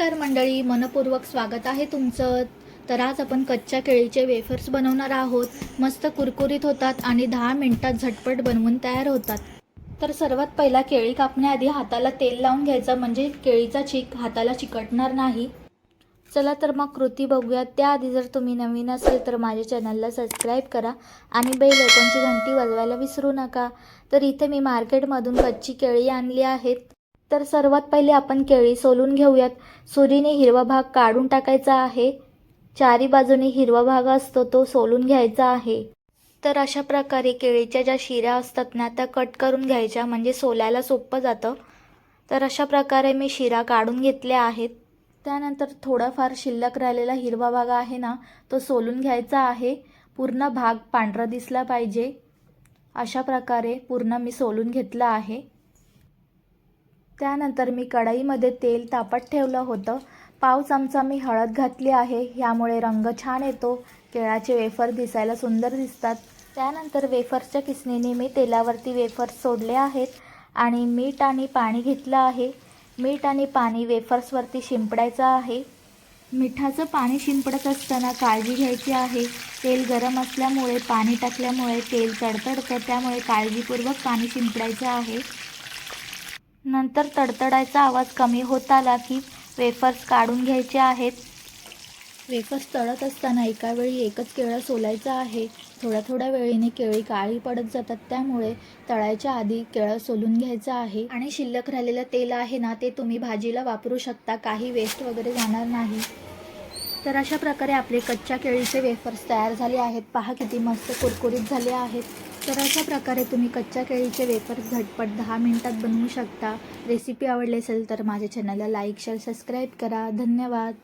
नमस्कार मंडळी मनपूर्वक स्वागत आहे तुमचं. तर आज आपण कच्च्या केळीचे वेफर्स बनवणार आहोत. मस्त कुरकुरीत होतात आणि दहा मिनटात झटपट बनवून तयार होतात. तर सर्वात पहिला केळी कापण्याआधी हाताला तेल लावून घ्यायचं म्हणजे केळीचा चीक हाताला चिकटणार नाही. चला तर मग कृती बघूया. त्याआधी जर तुम्ही नवीन असेल तर माझ्या चॅनलला सबस्क्राईब करा आणि बेल आयकॉनची घंटी वाजवायला विसरू नका. तर इथे मी मार्केटमधून कच्ची केळी आणली आहेत. तर सर्वात पहिले आपण केळी सोलून घेऊयात. सुरीने हिरवा भाग काढून टाकायचा आहे. चारी बाजूने हिरवा भाग असतो तो सोलून घ्यायचा आहे. तर अशा प्रकारे केळीच्या ज्या शिऱ्या असतात ना त्या कट करून घ्यायच्या म्हणजे सोलायला सोपं जातं. तर अशा प्रकारे मी शिरा काढून घेतल्या आहेत. त्यानंतर थोडाफार शिल्लक राहिलेला हिरवा भाग आहे ना तो सोलून घ्यायचा आहे. पूर्ण भाग पांढरा दिसला पाहिजे. अशा प्रकारे पूर्ण मी सोलून घेतलं आहे. त्यानंतर मी कढईमध्ये तेल तापत ठेवलं होतं. पाव चमचा मी हळद घातली आहे. ह्यामुळे रंग छान येतो. केळाचे वेफर दिसायला सुंदर दिसतात. त्यानंतर वेफर्सच्या किसणीने मी तेलावरती वेफर्स सोडले आहेत आणि मीठ आणि पाणी घेतलं आहे. मीठ आणि पाणी वेफर्सवरती शिंपडायचं आहे. मिठाचं पाणी शिंपडत असताना काळजी घ्यायची आहे. तेल गरम असल्यामुळे पाणी टाकल्यामुळे तेल तडतडतं त्यामुळे काळजीपूर्वक पाणी शिंपडायचं आहे. नंतर तडतडायचा आवाज कमी होत आला की वेफर्स काढून घ्यायचे आहेत. वेफर्स तळत असताना एका वेळी एकच केळं सोलायचं आहे. थोड्या थोड्या वेळेने केळी काळी पडत जातात. त्यामुळे तळायच्या आधी केळं सोलून घ्यायचं आहे. आणि शिल्लक राहिलेलं तेल आहे ना ते तुम्ही भाजीला वापरू शकता. काही वेस्ट वगैरे जाणार नाही. तर अशा प्रकारे आपले कच्च्या केळीचे वेफर्स तयार झाले आहेत. पहा किती मस्त कुरकुरीत झाले आहेत. तर अशा प्रकारे तुम्ही कच्च्या केळीचे वेफर्स झटपट दहा मिनटात बनवू शकता. रेसिपी आवडली असेल तर माझ्या चॅनलला लाईक शेअर सबस्क्राईब करा. धन्यवाद.